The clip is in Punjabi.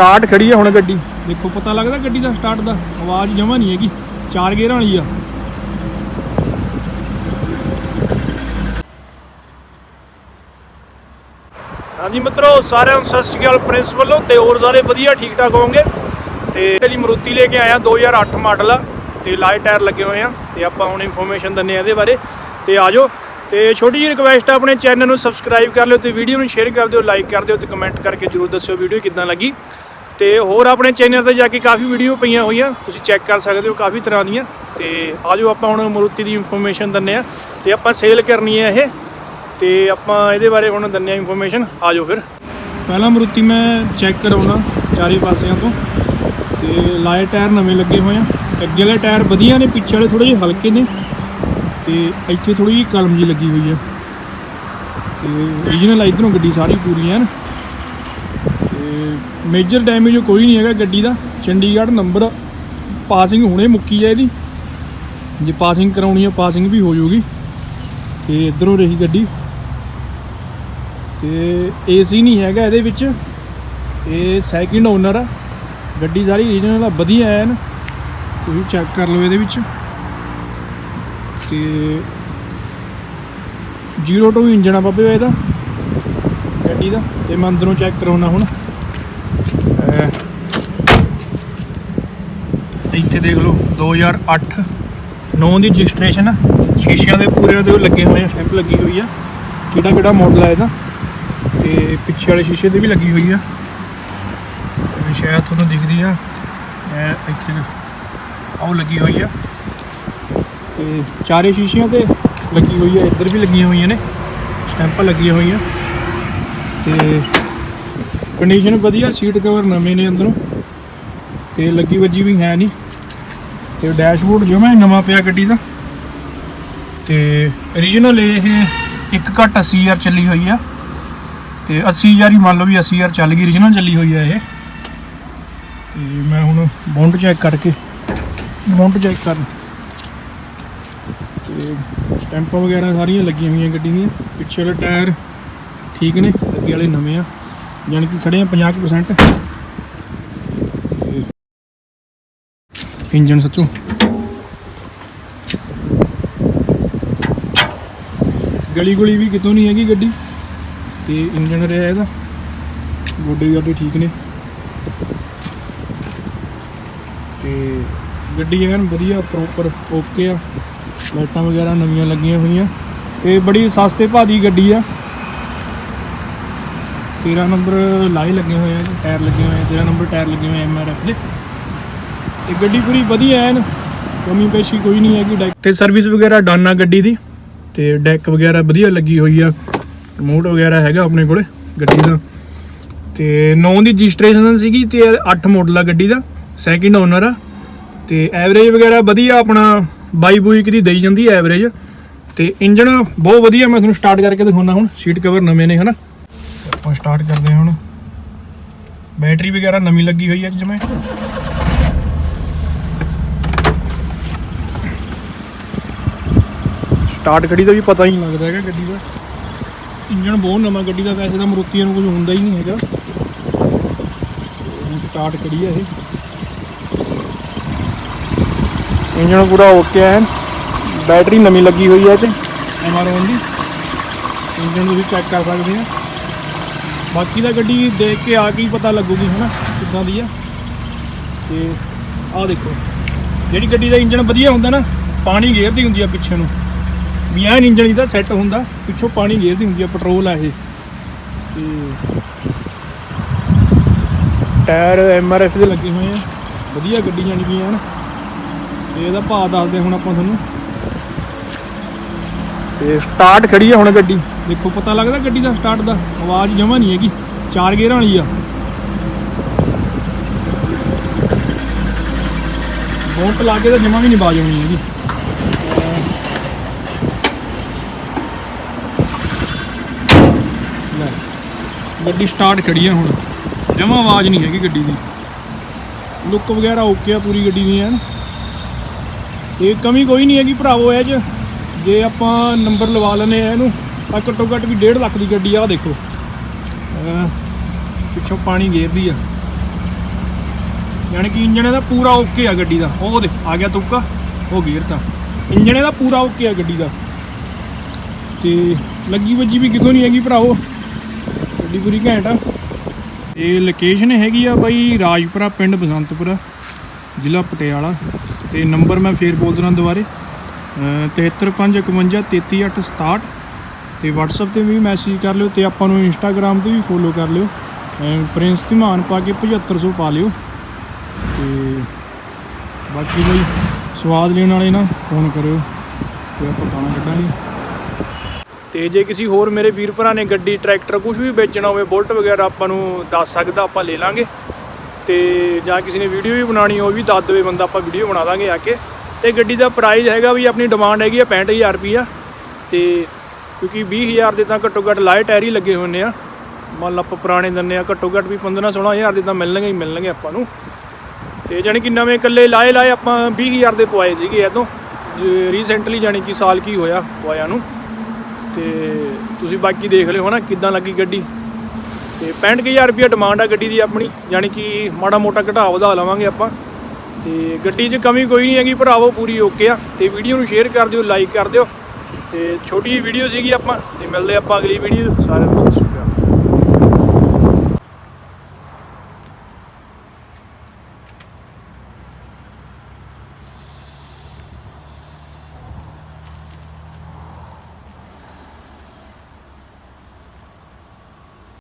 ਸਟਾਰਟ ਖੜੀ ਆ ਹੁਣ ਗੱਡੀ। ਦੇਖੋ ਪਤਾ ਲੱਗਦਾ ਗੱਡੀ ਦਾ ਸਟਾਰਟ ਦਾ। ਆਵਾਜ਼ ਜਮਾ ਨਹੀਂ ਹੈਗੀ। ਚਾਰ ਗੇਅਰਾਂ ਵਾਲੀ ਆ। ਹਾਂਜੀ ਮਿੱਤਰੋ ਸਾਰਿਆਂ ਨੂੰ ਸਤਿ ਸ਼੍ਰੀ ਅਕਾਲ ਪ੍ਰਿੰਸ ਵੱਲੋਂ ਤੇ ਹੋਰ ਸਾਰੇ ਵਧੀਆ ਠੀਕ ਠਾਕ ਹੋਵੋਗੇ। ਤੇ ਇਹਦੀ ਮਰੂਤੀ ਲੈ ਕੇ ਆਇਆ 2008 ਮਾਡਲ ਆ ਤੇ ਲਾਈਟ ਟਾਇਰ ਲੱਗੇ ਹੋਏ ਆ ਤੇ ਆਪਾਂ ਹੁਣ ਇਨਫੋਰਮੇਸ਼ਨ ਦਿੰਨੇ ਆ ਇਹਦੇ ਬਾਰੇ। ਤੇ ਆਜੋ ਤੇ ਛੋਟੀ ਜਿਹੀ ਰਿਕਵੈਸਟ ਆ ਆਪਣੇ ਚੈਨਲ ਨੂੰ ਸਬਸਕ੍ਰਾਈਬ ਕਰ ਲਿਓ ਤੇ ਵੀਡੀਓ ਨੂੰ ਸ਼ੇਅਰ ਕਰ ਦਿਓ ਲਾਈਕ ਕਰ ਦਿਓ ਤੇ ਕਮੈਂਟ ਕਰਕੇ ਜਰੂਰ ਦੱਸਿਓ ਵੀਡੀਓ ਕਿੱਦਾਂ ਲੱਗੀ। ਤੇ ਹੋਰ ਆਪਣੇ ਚੈਨਲ ਤੇ ਜਾ ਕੇ ਕਾਫੀ ਵੀਡੀਓ ਪਈਆਂ ਹੋਈਆਂ, ਤੁਸੀਂ ਚੈੱਕ ਕਰ ਸਕਦੇ ਹੋ ਕਾਫੀ ਤਰ੍ਹਾਂ ਦੀਆਂ। ਤੇ ਆਜੋ ਆਪਾਂ ਹੁਣ ਮਰੂਤੀ ਦੀ ਇਨਫੋਰਮੇਸ਼ਨ ਦਿੰਨੇ ਆ ਤੇ ਆਪਾਂ ਸੇਲ ਕਰਨੀ ਹੈ ਇਹ। ਤੇ ਆਪਾਂ ਇਹਦੇ ਬਾਰੇ ਹੁਣ ਦਿੰਨੇ ਆ ਇਨਫੋਰਮੇਸ਼ਨ ਆਜੋ ਫਿਰ। ਪਹਿਲਾਂ ਮਰੂਤੀ ਮੈਂ ਚੈੱਕ ਕਰਾਉਣਾ ਚਾਰੇ ਪਾਸਿਆਂ ਤੋਂ। ਤੇ ਲਾਏ ਟਾਇਰ ਨਵੇਂ ਲੱਗੇ ਹੋਏ ਆ। ਅੱਗੇ ਵਾਲੇ ਟਾਇਰ ਵਧੀਆ ਨੇ, ਪਿੱਛੇ ਵਾਲੇ ਥੋੜੇ ਜਿਹੇ ਹਲਕੇ ਨੇ। ਤੇ ਇੱਥੇ ਥੋੜੀ ਜਿਹੀ ਕਲਮ ਜੀ ਲੱਗੀ ਹੋਈ ਹੈ ਤੇ ਓਰੀਜਨਲ ਇਧਰੋਂ ਗੱਡੀ ਸਾਰੀ ਪੂਰੀ ਐਨ। ਤੇ ਮੇਜਰ ਡੈਮੇਜ ਕੋਈ ਨਹੀਂ ਹੈਗਾ ਗੱਡੀ ਦਾ। ਚੰਡੀਗੜ੍ਹ ਨੰਬਰ ਪਾਸਿੰਗ ਹੁਣੇ ਮੁੱਕੀ ਹੈ ਇਹਦੀ। ਜੇ ਪਾਸਿੰਗ ਕਰਾਉਣੀ ਆ, ਪਾਸਿੰਗ ਵੀ ਹੋ ਜਾਊਗੀ। ਤੇ ਇਧਰੋਂ ਰਹੀ ਗੱਡੀ। ਤੇ ਏਸੀ ਨਹੀਂ ਹੈਗਾ ਇਹਦੇ ਵਿੱਚ। ਇਹ ਸੈਕਿੰਡ ਓਨਰ ਆ। ਗੱਡੀ ਸਾਰੀ ਰੀਜਨਲ ਆ, ਵਧੀਆ ਐ ਨਾ ਤੁਸੀਂ ਚੈੱਕ ਕਰ ਲਓ ਇਹਦੇ ਵਿੱਚ। ਤੇ 02 ਇੰਜਨ ਆ ਬਾਬੇ, ਇਹਦਾ। ਗੱਡੀ ਦਾ। ਤੇ ਮੈਂ ਅੰਦਰੋਂ ਚੈੱਕ ਕਰਾਉਣਾ ਹੁਣ। ਇੱਥੇ ਦੇਖ ਲਓ 2008 9 ਦੀ ਰਜਿਸਟ੍ਰੇਸ਼ਨ ਆ। ਸ਼ੀਸ਼ਿਆਂ ਦੇ ਪੂਰੇ ਦੇ ਲੱਗੇ ਹੋਏ ਆ ਸਟੈਂਪ ਲੱਗੀ ਹੋਈ ਆ। ਕਿਹੜਾ ਕਿਹੜਾ ਮਾਡਲ ਆ ਇਹਦਾ? ਤੇ ਪਿੱਛੇ ਵਾਲੇ ਸ਼ੀਸ਼ੇ ਤੇ ਵੀ ਲੱਗੀ ਹੋਈ ਆ। ਤੇ ਸ਼ਾਇਦ ਤੁਹਾਨੂੰ ਦਿਖਦੀ ਆ ਇੱਥੇ ਨਾ ਉਹ ਲੱਗੀ ਹੋਈ ਆ। ਤੇ ਚਾਰੇ ਸ਼ੀਸ਼ਿਆਂ ਤੇ ਲੱਗੀ ਹੋਈ ਆ, ਇੱਧਰ ਵੀ ਲੱਗੀਆਂ ਹੋਈਆਂ ਨੇ, ਸਟੈਂਪਾਂ ਲੱਗੀਆਂ ਹੋਈਆਂ। ਤੇ ਕੰਡੀਸ਼ਨ ਵਧੀਆ ਸੀਟ ਕਵਰ ਨਵੇਂ ਨੇ ਅੰਦਰੋਂ। ਤੇ ਲੱਗੀ ਵੱਜੀ ਵੀ ਹੈ ਨਹੀਂ। ਤੇ ਡੈਸ਼ਬੋਰਡ ਜਮਾ ਹੀ ਨਵਾਂ ਪਿਆ ਗੱਡੀ ਦਾ। ਤੇ origignal ਇਹ 1 ਘੱਟ 80000 ਚੱਲੀ ਹੋਈ ਆ। ਤੇ 80000 ਹੀ ਮੰਨ ਲਓ ਵੀ 80000 ਚੱਲ ਗਈ origignal ਚੱਲੀ ਹੋਈ ਆ ਇਹ। ਤੇ ਮੈਂ ਹੁਣ ਬੌਂਡ ਚੈੱਕ ਕਰਕੇ ਬੌਂਡ ਚੈੱਕ ਕਰ ਤੇ ਸਟੈਂਪਾਂ ਵਗੈਰਾ ਸਾਰੀਆਂ ਲੱਗੀਆਂ ਹੋਈਆਂ ਗੱਡੀ ਦੀਆਂ। ਪਿੱਛੇ ਵਾਲੇ ਟਾਇਰ ਠੀਕ ਨੇ, ਅੱਗੇ ਵਾਲੇ ਨਵੇਂ ਆ। ਯਾਨੀ ਕਿ ਖੜੇ ਆ 50% ਤੇ ਇੰਜਨ ਸੱਚੋ। ਗਲੀ ਗੁਲੀ ਵੀ ਕਿਤੋਂ ਨਹੀਂ ਹੈਗੀ ਗੱਡੀ। ਤੇ ਇੰਜਨ ਰਿਹਾ ਇਹਦਾ। ਗੋਡੇ ਗਾਡੇ ਠੀਕ ਨੇ। ਤੇ ਗੱਡੀ ਐਨ ਵਧੀਆ ਪ੍ਰੋਪਰ ਓਕੇ ਆ। ਲਾਈਟਾਂ ਵਗੈਰਾ ਨਵੀਆਂ ਲੱਗੀਆਂ ਹੋਈਆਂ। ਤੇ ਬੜੀ ਸਸਤੇ ਭਾਅ ਦੀ ਗੱਡੀ ਆ। 13 ਨੰਬਰ ਲਾਈ ਲੱਗੇ ਹੋਏ ਆ ਟਾਇਰ ਲੱਗੇ ਹੋਏ ਆ 13 ਨੰਬਰ ਟਾਇਰ ਲੱਗੇ ਹੋਏ ਐਮ ਆਰ ਐਫ ਦੇ। ਤੇ ਗੱਡੀ ਪੂਰੀ ਵਧੀਆ ਐਨ, ਕਮੀ ਪੇਸ਼ੀ ਕੋਈ ਨਹੀਂ ਹੈਗੀ, ਡੈਕ ਤੇ ਸਰਵਿਸ ਵਗੈਰਾ ਡਨ ਆ ਗੱਡੀ ਦੀ, ਤੇ ਡੈਕ ਵਗੈਰਾ ਵਧੀਆ ਲੱਗੀ ਹੋਈ ਆ, ਰਿਮੋਟ ਵਗੈਰਾ ਹੈਗਾ ਆਪਣੇ ਕੋਲੇ ਗੱਡੀ ਦਾ। ਤੇ 9 ਦੀ ਰਜਿਸਟ੍ਰੇਸ਼ਨ ਸੀਗੀ ਤੇ 8 ਮਾਡਲ ਆ ਗੱਡੀ ਦਾ ਸੈਕਿੰਡ ਓਨਰ ਆ। ਤੇ ਐਵਰੇਜ ਵਗੈਰਾ ਵਧੀਆ ਆਪਣਾ 22 ਬੂਇਕ ਦੀ ਦੇਈ ਜਾਂਦੀ ਐਵਰੇਜ ਤੇ ਇੰਜਨ ਬਹੁਤ ਵਧੀਆ, ਮੈਂ ਤੁਹਾਨੂੰ ਸਟਾਰਟ ਕਰਕੇ ਦਿਖਾਉਣਾ ਹੁਣ ਸੀਟ ਕਵਰ ਨਵੇਂ ਨੇ, ਹਨਾ? ਤੇ ਆਪਾਂ ਸਟਾਰਟ ਕਰਦੇ ਹਾਂ ਹੁਣ। ਬੈਟਰੀ ਵਗੈਰਾ ਨਵੀਂ ਲੱਗੀ ਹੋਈ ਹੈ ਜਿਵੇਂ ਸਟਾਰਟ ਗੱਡੀ ਦਾ ਵੀ ਪਤਾ ਹੀ ਨਹੀਂ ਲੱਗਦਾ ਹੈਗਾ ਗੱਡੀ ਦਾ। ਇੰਜਨ ਬਹੁਤ ਨਵਾਂ ਗੱਡੀ ਦਾ ਵੈਸੇ ਤਾਂ ਮਰੂਤੀਆਂ ਨੂੰ ਕੁਝ ਹੁੰਦਾ ਹੀ ਨਹੀਂ ਹੈਗਾ। ਸਟਾਰਟ ਕਰੀ ਆ ਇਹ। ਇੰਜਨ ਪੂਰਾ ਓਕੇ ਹੈ। ਬੈਟਰੀ ਨਵੀਂ ਲੱਗੀ ਹੋਈ ਹੈ ਇਹ 'ਚ। ਐਮਆਰਓਨ ਦੀ ਇੰਜਨ ਤੁਸੀਂ ਚੈੱਕ ਕਰ ਸਕਦੇ ਆ ਬਾਕੀ ਦਾ ਗੱਡੀ ਦੇਖ ਕੇ ਆ ਕੇ ਹੀ ਪਤਾ ਲੱਗੂਗੀ ਹਨਾ ਕਿੱਦਾਂ ਦੀ ਆ। ਤੇ ਆਹ ਦੇਖੋ, ਜਿਹੜੀ ਗੱਡੀ ਦਾ ਇੰਜਨ ਵਧੀਆ ਹੁੰਦਾ ਨਾ, ਪਾਣੀ ਗੇਰਦੀ ਹੁੰਦੀ ਆ ਪਿੱਛੇ ਨੂੰ। ਵੀ ਐਨ ਇੰਜਨ ਇਹਦਾ ਸੈੱਟ ਹੁੰਦਾ, ਪਿੱਛੋਂ ਪਾਣੀ ਗੇਰਦੀ ਹੁੰਦੀ ਆ ਪੈਟਰੋਲ ਆ ਇਹ। ਤੇ ਟਾਇਰ ਐਮਆਰਐਫ ਦੇ ਲੱਗੇ ਹੋਏ ਆ। ਵਧੀਆ ਗੱਡੀ ਜਾਣੀ ਕਿ ਐਨ ਤੇ ਇਹਦਾ ਭਾਅ ਦੱਸਦੇ ਹੁਣ ਆਪਾਂ ਤੁਹਾਨੂੰ। ਤੇ ਸਟਾਰਟ ਖੜੀ ਆ ਹੁਣ ਗੱਡੀ। ਦੇਖੋ, ਪਤਾ ਲੱਗਦਾ ਗੱਡੀ ਦਾ ਸਟਾਰਟ ਦਾ। ਆਵਾਜ਼ ਜਮਾ ਨਹੀਂ ਹੈਗੀ। ਚਾਰ ਗੇਅਰਾਂ ਵਾਲੀ ਆ। ਬੋਟ ਲਾ ਕੇ ਤਾਂ ਜਮਾ ਵੀ ਨਹੀਂ ਬਾਜ ਆਉਣੀ ਹੈਗੀ। ਲੈ, ਗੱਡੀ ਸਟਾਰਟ ਖੜੀ ਆ ਹੁਣ। ਜਮਾ ਆਵਾਜ਼ ਨਹੀਂ ਹੈਗੀ ਗੱਡੀ ਦੀ। ਲੁੱਕ ਵਗੈਰਾ ਓਕੇ ਆ ਪੂਰੀ ਗੱਡੀ ਦੀ ਐਨ ਤੇ ਕਮੀ ਕੋਈ ਨਹੀਂ ਹੈਗੀ ਭਰਾਵੋ, ਇਹ 'ਚ। ਜੇ ਆਪਾਂ ਨੰਬਰ ਲਵਾ ਲੈਨੇ ਆ ਇਹਨੂੰ, ਤਾਂ ਘੱਟੋ ਘੱਟ ਵੀ 1.5 ਲੱਖ ਦੀ ਗੱਡੀ ਆ, ਆਹ ਦੇਖੋ। ਪਿੱਛੋਂ ਪਾਣੀ ਗੇਰਦੀ ਆ। ਯਾਨੀ ਕਿ ਇੰਜਣ ਇਹਦਾ ਪੂਰਾ ਓਕੇ ਆ ਗੱਡੀ ਦਾ। ਉਹ ਦੇ ਆ ਗਿਆ ਤੁੱਕਾ, ਉਹ ਗੇਅਰ ਤਾਂ ਇੰਜਣ ਇਹਦਾ ਪੂਰਾ ਓਕੇ ਆ ਗੱਡੀ ਦਾ। ਤੇ ਲੱਗੀ ਵੱਜੀ ਵੀ ਕਿਤੋਂ ਨਹੀਂ ਹੈਗੀ ਭਰਾਓ ਗੱਡੀ ਪੂਰੀ ਘੈਂਟ ਆ। ਇਹ ਲੋਕੇਸ਼ਨ ਹੈਗੀ ਆ ਬਾਈ ਰਾਜਪੁਰਾ, ਪਿੰਡ ਬਸੰਤਪੁਰਾ, ਜ਼ਿਲ੍ਹਾ ਪਟਿਆਲਾ। ਤੇ ਨੰਬਰ ਮੈਂ ਫੇਰ ਬੋਲ ਦਿਆਂ ਦੁਬਾਰੇ। 7351533867 ਤੇ WhatsApp ਤੇ ਵੀ ਮੈਸੇਜ ਕਰ ਲਿਓ ਤੇ ਆਪਾਂ ਨੂੰ Instagram ਤੇ ਵੀ ਫੋਲੋ ਕਰ ਲਿਓ। ਪ੍ਰਿੰਸ ਧਮਾਨ ਪਾ ਕੇ 7500 ਪਾ ਲਿਓ। ਤੇ ਬਾਕੀ ਬਈ ਸਵਾਦ ਲੈਣ ਵਾਲੇ ਨਾ ਫੋਨ ਕਰਿਓ ਤੇ ਆਪਾਂ ਖਾਣਾ ਕੱਢਾਂਗੇ ਤੇ ਜੇ ਕਿਸੇ ਹੋਰ ਮੇਰੇ ਵੀਰ ਭਰਾ ਨੇ ਗੱਡੀ, ਟਰੈਕਟਰ ਕੁਝ ਵੀ ਵੇਚਣਾ ਹੋਵੇ, ਬੁਲਟ ਵਗੈਰਾ ਆਪਾਂ ਨੂੰ ਦੱਸ ਸਕਦਾ, ਆਪਾਂ ਲੈ ਲਾਂਗੇ। ਤੇ ਜਾਂ ਕਿਸੇ ਨੇ ਵੀਡੀਓ ਵੀ ਬਣਾਣੀ ਉਹ ਵੀ ਦੱਸ ਦੇਵੇ ਬੰਦਾ ਆਪਾਂ ਵੀਡੀਓ ਬਣਾ ਦਾਂਗੇ ਆ ਕੇ। ਤੇ ਗੱਡੀ ਦਾ ਪ੍ਰਾਈਸ ਹੈਗਾ ਵੀ ਆਪਣੀ ਡਿਮਾਂਡ ਹੈਗੀ ਆ 65000 ਰੁਪਈਆ। ਤੇ ਕਿਉਂਕਿ 20000 ਦੇ ਤਾਂ ਘੱਟੋ ਘੱਟ ਲਾਏ ਟਾਇਰ ਹੀ ਲੱਗੇ ਹੋਏ ਆ। ਮੰਨ ਲਾ ਆਪਾਂ ਪੁਰਾਣੇ ਦਿੰਨੇ ਆ, ਘੱਟੋ ਘੱਟ ਵੀ 15 16000 ਦੇ ਤਾਂ ਮਿਲਣਗੇ ਹੀ ਮਿਲਣਗੇ ਆਪਾਂ ਨੂੰ। ਤੇ ਜਾਣੀ ਕਿ ਨਵੇਂ ਇਕੱਲੇ ਲਾਏ ਲਾਏ ਆਪਾਂ 20000 ਦੇ ਪਵਾਏ ਸੀਗੇ ਇਹ ਰੀਸੈਂਟਲੀ ਜਾਣੀ ਕਿ ਸਾਲ ਕੀ ਹੋਇਆ ਪਵਾਇਆ ਨੂੰ। ਤੇ ਤੁਸੀਂ ਬਾਕੀ ਦੇਖ ਲਿਓ ਹਨਾ, ਕਿੱਦਾਂ ਲੱਗੀ ਗੱਡੀ। ਤੇ 65000 ਰੁਪਏ ਡਿਮਾਂਡ ਆ ਗੱਡੀ ਦੀ ਆਪਣੀ। ਯਾਨੀ ਕਿ ਮਾੜਾ ਮੋਟਾ ਘਟਾ ਵਧਾ ਲਵਾਂਗੇ ਆਪਾਂ। ਤੇ ਗੱਡੀ 'ਚ ਕਮੀ ਕੋਈ ਨਹੀਂ ਹੈਗੀ, ਭਰਾਵੋ, ਪੂਰੀ ਓਕੇ ਆ। ਤੇ ਵੀਡੀਓ ਨੂੰ ਸ਼ੇਅਰ ਕਰ ਦਿਓ ਲਾਈਕ ਕਰ ਦਿਓ। ਤੇ ਛੋਟੀ ਜਿਹੀ ਵੀਡੀਓ ਸੀਗੀ ਆਪਾਂ, ਤੇ ਮਿਲਦੇ ਆਪਾਂ ਅਗਲੀ ਵੀਡੀਓ ਸਾਰਿਆਂ ਨੂੰ